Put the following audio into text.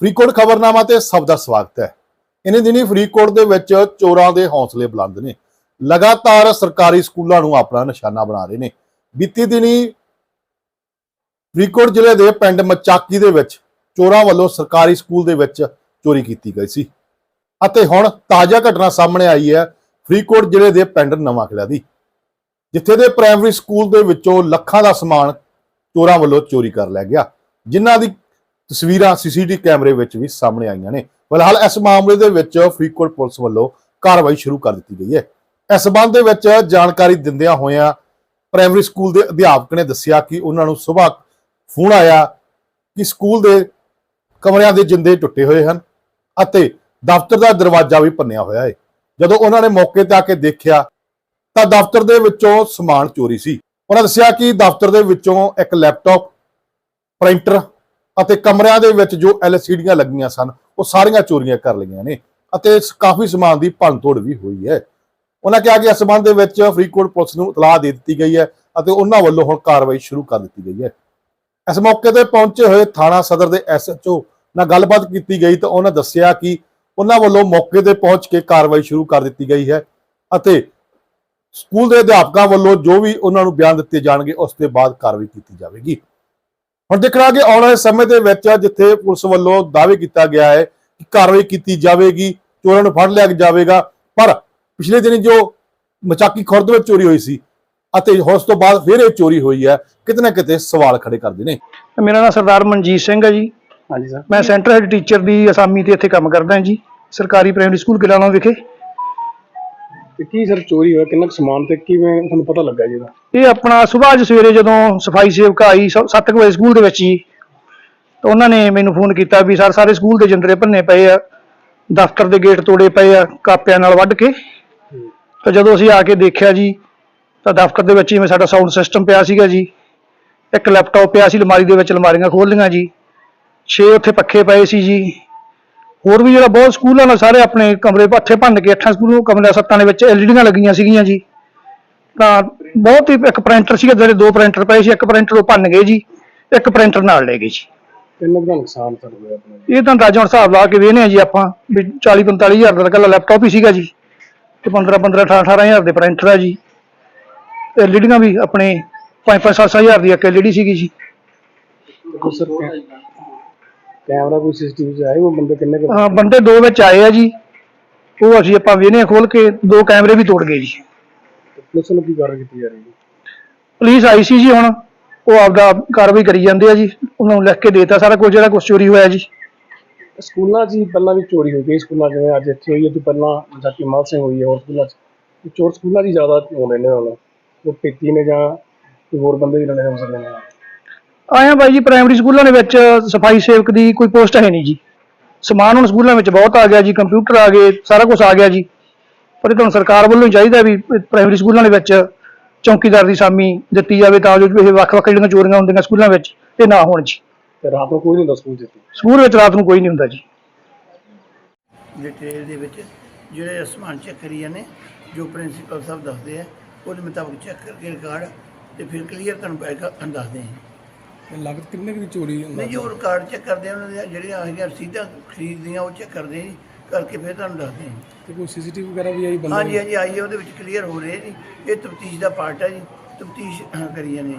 ਫਰੀਦਕੋਟ ਖਬਰਨਾਮਾ ਤੇ ਸਭ ਦਾ ਸਵਾਗਤ ਹੈ। ਇਨੀ ਦਿਨੀ ਫਰੀਦਕੋਟ ਦੇ ਵਿੱਚ ਚੋਰਾਂ ਦੇ ਹੌਸਲੇ ਬੁਲੰਦ ਨੇ। ਲਗਾਤਾਰ ਸਰਕਾਰੀ ਸਕੂਲਾਂ ਨੂੰ ਆਪਣਾ ਨਿਸ਼ਾਨਾ ਬਣਾ ਰਹੇ ਨੇ। ਬੀਤੀ ਦਿਨੀ ਫਰੀਦਕੋਟ ਜ਼ਿਲ੍ਹੇ ਦੇ ਪਿੰਡ ਮਚਾਕੀ ਦੇ ਵਿੱਚ ਚੋਰਾਂ ਵੱਲੋਂ ਸਰਕਾਰੀ ਸਕੂਲ ਦੇ ਵਿੱਚ ਚੋਰੀ ਕੀਤੀ ਗਈ ਸੀ। ਅਤੇ ਹੁਣ ਤਾਜ਼ਾ ਘਟਨਾ ਸਾਹਮਣੇ ਆਈ ਹੈ ਫਰੀਦਕੋਟ ਜ਼ਿਲ੍ਹੇ ਦੇ ਪਿੰਡ ਨਵਾਂ ਕਿਲਾ ਦੀ, ਜਿੱਥੇ ਦੇ ਪ੍ਰਾਇਮਰੀ ਸਕੂਲ ਦੇ ਵਿੱਚੋਂ ਲੱਖਾਂ ਦਾ ਸਮਾਨ ਚੋਰਾਂ ਵੱਲੋਂ ਚੋਰੀ ਕਰ ਲਿਆ ਗਿਆ, ਜਿਨ੍ਹਾਂ ਦੀ ਤਸਵੀਰਾਂ ਸੀਸੀਟੀਵੀ ਕੈਮਰੇ ਵਿੱਚ ਵੀ ਸਾਹਮਣੇ ਆਈਆਂ ਨੇ। ਫਿਲਹਾਲ ਇਸ ਮਾਮਲੇ ਦੇ ਵਿੱਚ ਫਰੀਦਕੋਟ ਪੁਲਿਸ ਵੱਲੋਂ ਕਾਰਵਾਈ ਸ਼ੁਰੂ ਕਰ ਦਿੱਤੀ ਗਈ ਹੈ। ਇਸ ਸੰਬੰਧ ਦੇ ਵਿੱਚ ਜਾਣਕਾਰੀ ਦਿੰਦਿਆਂ ਹੋਇਆਂ ਪ੍ਰਾਇਮਰੀ ਸਕੂਲ ਦੇ ਅਧਿਆਪਕ ਨੇ ਦੱਸਿਆ ਕਿ ਉਹਨਾਂ ਨੂੰ ਸਵੇਰ ਫੋਨ ਆਇਆ ਕਿ ਸਕੂਲ ਦੇ ਕਮਰਿਆਂ ਦੇ ਜਿੰਦੇ ਟੁੱਟੇ ਹੋਏ ਹਨ ਅਤੇ ਦਫ਼ਤਰ ਦਾ ਦਰਵਾਜ਼ਾ ਵੀ ਭੰਨਿਆ ਹੋਇਆ ਹੈ। ਜਦੋਂ ਉਹਨਾਂ ਨੇ ਮੌਕੇ ਤੇ ਆ ਕੇ ਦੇਖਿਆ ਤਾਂ ਦਫ਼ਤਰ ਦੇ ਵਿੱਚੋਂ ਸਮਾਨ ਚੋਰੀ ਸੀ। ਉਹਨਾਂ ਦੱਸਿਆ ਕਿ ਦਫ਼ਤਰ ਦੇ ਵਿੱਚੋਂ ਇੱਕ ਲੈਪਟਾਪ, ਪ੍ਰਿੰਟਰ ਅਤੇ ਕਮਰਿਆਂ ਦੇ ਵਿੱਚ ਜੋ ਐਲਸੀਡੀਆਂ ਲੱਗੀਆਂ ਸਨ, ਉਹ ਸਾਰੀਆਂ ਚੋਰੀਆਂ ਕਰ ਲਈਆਂ ਨੇ ਅਤੇ ਕਾਫੀ ਸਮਾਨ ਦੀ ਭੰਨਤੋੜ ਵੀ ਹੋਈ ਹੈ। ਉਹਨਾਂ ਕਿਹਾ ਕਿ ਇਸ ਸੰਬੰਧ ਦੇ ਵਿੱਚ ਫਰੀਦਕੋਟ ਪੁਲਿਸ ਨੂੰ ਇਤਲਾਹ ਦੇ ਦਿੱਤੀ ਗਈ ਹੈ ਅਤੇ ਉਹਨਾਂ ਵੱਲੋਂ ਹੁਣ ਕਾਰਵਾਈ ਸ਼ੁਰੂ ਕਰ ਦਿੱਤੀ ਗਈ ਹੈ। ਇਸ ਮੌਕੇ ਤੇ ਪਹੁੰਚੇ ਹੋਏ ਥਾਣਾ ਸਦਰ ਦੇ ਐਸਐਚਓ ਨਾਲ ਗੱਲਬਾਤ ਕੀਤੀ ਗਈ ਤਾਂ ਉਹਨਾਂ ਦੱਸਿਆ ਕਿ ਉਹਨਾਂ ਵੱਲੋਂ ਮੌਕੇ ਤੇ ਪਹੁੰਚ ਕੇ ਕਾਰਵਾਈ ਸ਼ੁਰੂ ਕਰ ਦਿੱਤੀ ਗਈ ਹੈ ਅਤੇ ਸਕੂਲ ਦੇ ਅਧਿਆਪਕਾਂ ਵੱਲੋਂ ਜੋ ਵੀ ਉਹਨਾਂ ਨੂੰ ਬਿਆਨ ਦਿੱਤੇ ਜਾਣਗੇ, ਉਸ ਦੇ ਬਾਅਦ ਕਾਰਵਾਈ ਕੀਤੀ ਜਾਵੇਗੀ। ਹੁਣ ਦੇਖਣਾ ਕਿ ਆਉਣ ਵਾਲੇ ਸਮੇਂ ਦੇ ਵਿੱਚ ਜਿੱਥੇ ਪੁਲਿਸ ਵੱਲੋਂ ਦਾਅਵੇ ਕੀਤਾ ਗਿਆ ਹੈ ਕਿ ਕਾਰਵਾਈ ਕੀਤੀ ਜਾਵੇਗੀ ਚੋਰਾਂ ਨੂੰ ਫੜ ਲਿਆ ਜਾਵੇਗਾ ਪਰ ਪਿਛਲੇ ਦਿਨੀ ਜੋ ਮਚਾਕੀ ਖੁਰਦ ਵਿੱਚ ਚੋਰੀ ਹੋਈ ਸੀ ਅਤੇ ਉਸ ਤੋਂ ਬਾਅਦ ਫਿਰ ਇਹ ਚੋਰੀ ਹੋਈ ਹੈ ਕਿਤੇ ਨਾ ਕਿਤੇ ਸਵਾਲ ਖੜੇ ਕਰਦੇ ਨੇ। ਮੇਰਾ ਨਾਮ ਸਰਦਾਰ ਮਨਜੀਤ ਸਿੰਘ ਹੈ ਜੀ। ਹਾਂਜੀ ਸਰ। ਮੈਂ ਸੈਂਟਰ ਹੈਡ ਟੀਚਰ ਦੀ ਅਸਾਮੀ ਤੇ ਇੱਥੇ ਕੰਮ ਕਰਦਾ ਹਾਂ ਜੀ ਸਰਕਾਰੀ ਪ੍ਰਾਇਮਰੀ ਸਕੂਲ ਗਿਲਾਣਾ ਵਿਖੇ। ਤੇ ਕੀ ਸਰ ਚੋਰੀ ਹੋਇਆ ਕਿੰਨਾ ਕੁ ਸਮਾਨ ਤੇ ਕਿਵੇਂ ਤੁਹਾਨੂੰ ਪਤਾ ਲੱਗਾ ਜੀ ਇਹਦਾ? ਇਹ ਆਪਣਾ ਸਵੇਰ ਅੱਜ ਸਵੇਰੇ ਜਦੋਂ ਸਫ਼ਾਈ ਸੇਵਕ ਆਈ 7 ਵਜੇ ਸਕੂਲ ਦੇ ਵਿੱਚ ਜੀ, ਤਾਂ ਉਹਨਾਂ ਨੇ ਮੈਨੂੰ ਫੋਨ ਕੀਤਾ ਵੀ ਸਰ, ਸਾਰੇ ਸਕੂਲ ਦੇ ਜੰਦਰੇ ਭੰਨੇ ਪਏ ਆ, ਦਫ਼ਤਰ ਦੇ ਗੇਟ ਤੋੜੇ ਪਏ ਆ, ਕਾਪਿਆਂ ਨਾਲ ਵੱਢ ਕੇ। ਤਾਂ ਜਦੋਂ ਅਸੀਂ ਆ ਕੇ ਦੇਖਿਆ ਜੀ, ਤਾਂ ਦਫ਼ਤਰ ਦੇ ਵਿੱਚ ਜਿਵੇਂ ਸਾਡਾ ਸਾਊਂਡ ਸਿਸਟਮ ਪਿਆ ਸੀਗਾ ਜੀ, ਇੱਕ ਲੈਪਟਾਪ ਪਿਆ ਸੀ, ਅਲਮਾਰੀ ਦੇ ਵਿੱਚ ਅਲਮਾਰੀਆਂ ਖੋਲ ਲਈਆਂ ਜੀ। 6 ਉੱਥੇ ਪੱਖੇ ਪਏ ਸੀ ਜੀ। ਹੋਰ ਵੀ ਜਿਹੜਾ ਬਹੁਤ ਸਕੂਲਾਂ ਨਾਲ ਸਾਰੇ ਆਪਣੇ ਕਮਰੇ, ਪੱਠੇ ਭੰਨ ਕੇ ਅੱਠਾਂ ਸਕੂਲਾਂ ਕਮਰੇ ਸੱਤਾਂ ਦੇ ਵਿੱਚ ਐਲਈਡੀਆਂ ਲੱਗੀਆਂ ਸੀਗੀਆਂ ਜੀ। ਤਾਂ ਬਹੁਤ ਹੀ ਇੱਕ ਪ੍ਰਿੰਟਰ ਸੀਗਾ ਜਿਹੜੇ ਦੋ ਪ੍ਰਿੰਟਰ ਪਏ ਸੀ ਇੱਕ ਪ੍ਰਿੰਟਰ ਉਹ ਭੰਨ ਗਏ ਜੀ ਇੱਕ ਪ੍ਰਿੰਟਰ ਨਾਲ ਲੈ ਗਏ ਜੀ। ਕਿੰਨਾ ਦਾ ਨੁਕਸਾਨ ਸਰ ਹੋਇਆ ਆਪਣਾ? ਇਹ ਤਾਂ ਅੰਦਾਜ਼ਾ ਹੁਣ ਹਿਸਾਬ ਲਾ ਕੇ ਵੇਖਨੇ ਆ ਜੀ ਆਪਾਂ ਵੀ 40 45 ਹਜ਼ਾਰ ਦਾ ਇਕੱਲਾ ਲੈਪਟਾਪ ਹੀ ਸੀਗਾ ਜੀ ਤੇ 15 15 18 18 ਹਜ਼ਾਰ ਦੇ ਪ੍ਰਿੰਟਰ ਆ ਜੀ। ਐਲਈਡੀਆਂ ਵੀ ਆਪਣੇ 5 5 7 ਹਜ਼ਾਰ ਦੀ ਇੱਕ ਐਲਈਡੀ ਸੀਗੀ ਜੀ। ਦੇਖੋ ਸਰ ਕੈ- ਕੈਮਰਾ ਕੋਈ ਸੀਸੀਟੀਵੀ ਚ ਆਏ ਉਹ ਬੰਦੇ ਕਿੰਨੇ ਅਹ ਬੰਦੇ ਦੋ ਵਿੱਚ ਆਏ ਆ ਜੀ। ਉਹ ਅਸੀਂ ਆਪਾਂ ਵੇਖਨੇ ਖੋਲ ਕੇ ਦੋ ਕੈਮਰੇ ਵੀ ਤੋੜ ਗਏ ਜੀ। ਪੁਲਿਸ ਨੂੰ ਕੀ ਕਾਰਵਾਈ ਕੀਤੀ ਜਾ ਰਹੀ ਹੈ? ਪੁਲਿਸ ਆਈ ਸੀ ਜੀ ਹੁਣ ਉਹ ਆਪਦਾ ਕਾਰਵਾਈ ਕਰੀ ਜਾਂਦੇ ਆ ਜੀ ਉਹਨਾਂ ਨੂੰ ਲਿਖ ਕੇ ਦੇਤਾ ਸਾਰਾ ਕੁਝ ਜਿਹੜਾ ਕੁਝ ਚੋਰੀ ਹੋਇਆ ਜੀ। ਸਕੂਲਾਂ 'ਚ ਹੀ ਪਹਿਲਾਂ ਵੀ ਚੋਰੀ ਹੋਈ ਕਈ ਸਕੂਲਾਂ ਜਿਵੇਂ ਅੱਜ ਇੱਥੇ ਹੋਈ ਹੈ ਤੋਂ ਪਹਿਲਾਂ ਜਾਕੀ ਮਾਲ ਸਿੰਘ ਹੋਈ ਹੈ ਹੋਰ ਸਕੂਲਾਂ 'ਚ। ਤੇ ਚੋਰ ਸਕੂਲਾਂ 'ਚ ਹੀ ਜ਼ਿਆਦਾ ਆਉਂਦੇ ਨੇ ਹੁਣ। ਉਹ ਪੇਤੀ ਨੇ ਜਾਂ ਕੋਈ ਹੋਰ ਬੰਦੇ ਵੀ ਰਹਿੰਦੇ ਹੋ ਸਕਦੇ ਨੇ ਆਇਆ ਬਾਈ ਜੀ ਪ੍ਰਾਇਮਰੀ ਸਕੂਲਾਂ ਦੇ ਵਿੱਚ ਸਫ਼ਾਈ ਸੇਵਕ ਦੀ ਕੋਈ ਪੋਸਟ ਹੈ ਨਹੀਂ ਜੀ। ਸਮਾਨ ਹੁਣ ਸਕੂਲਾਂ ਵਿੱਚ ਬਹੁਤ ਆ ਗਿਆ ਜੀ ਕੰਪਿਊਟਰ ਆ ਗਏ ਸਾਰਾ ਕੁਝ ਆ ਗਿਆ ਜੀ। ਪਰ ਇਹ ਤੁਹਾਨੂੰ ਸਰਕਾਰ ਵੱਲੋਂ ਹੀ ਚਾਹੀਦਾ ਵੀ ਪ੍ਰਾਇਮਰੀ ਸਕੂਲਾਂ ਦੇ ਵਿੱਚ ਚੌਕੀਦਾਰ ਦੀ ਸਾਮੀ ਦਿੱਤੀ ਜਾਵੇ ਤਾਂ ਜੋ ਇਹ ਵੱਖ-ਵੱਖ ਜਿਹੜੀਆਂ ਚੋਰੀਆਂ ਹੁੰਦੀਆਂ ਸਕੂਲਾਂ ਵਿੱਚ ਇਹ ਨਾ ਹੋਣ ਜੀ। ਤੇ ਰਾਤ ਨੂੰ ਕੋਈ ਨਹੀਂ ਹੁੰਦਾ ਸਕੂਲ ਇੱਥੇ। ਸਕੂਲ ਵਿੱਚ ਰਾਤ ਨੂੰ ਕੋਈ ਨਹੀਂ ਹੁੰਦਾ ਜੀ। ਡਿਟੇਲ ਦੇ ਵਿੱਚ ਜਿਹੜੇ ਸਮਾਨ ਚੈੱਕ ਕਰੀ ਜਾਂਦੇ ਜੋ ਪ੍ਰਿੰਸੀਪਲ ਸਾਹਿਬ ਦੱਸਦੇ ਆ ਉਹਦੇ ਮੁਤਾਬਕ ਚੈੱਕ ਕਰਕੇ ਰਿਕਾਰਡ ਤੇ ਫਿਰ ਕਲੀਅਰ ਤੁਹਾਨੂੰ ਪੈਗਾ ਦੱਸਦੇ ਆ। ਲਾਗਤ ਕਿੰਨੇ ਕੁ ਦੀ ਚੋਰੀ ਹੁੰਦਾ? ਨਹੀਂ ਜੋ ਰਿਕਾਰਡ ਚੈੱਕ ਕਰਦੇ ਆ ਉਹਨਾਂ ਦੀਆਂ ਜਿਹੜੀਆਂ ਹੈਗੀਆਂ ਰਸੀਦਾਂ ਖਰੀਦਦੀਆਂ ਉਹ ਚੈੱਕ ਕਰਦੇ ਆ ਕਰਕੇ ਫਿਰ ਤੁਹਾਨੂੰ ਦੱਸਦੇ ਆ ਤੇ ਕੋਈ ਸੀਸੀਟੀਵੀ ਵਗੈਰਾ ਵੀ ਆਈ ਹਾਂਜੀ ਹਾਂਜੀ ਆਈ ਹੈ ਉਹਦੇ ਵਿੱਚ ਕਲੀਅਰ ਹੋ ਰਿਹਾ ਜੀ। ਇਹ ਤਫਤੀਸ਼ ਦਾ ਪਾਰਟ ਹੈ ਜੀ। ਤਫਤੀਸ਼ ਕਰੀ ਜਾਂਦੇ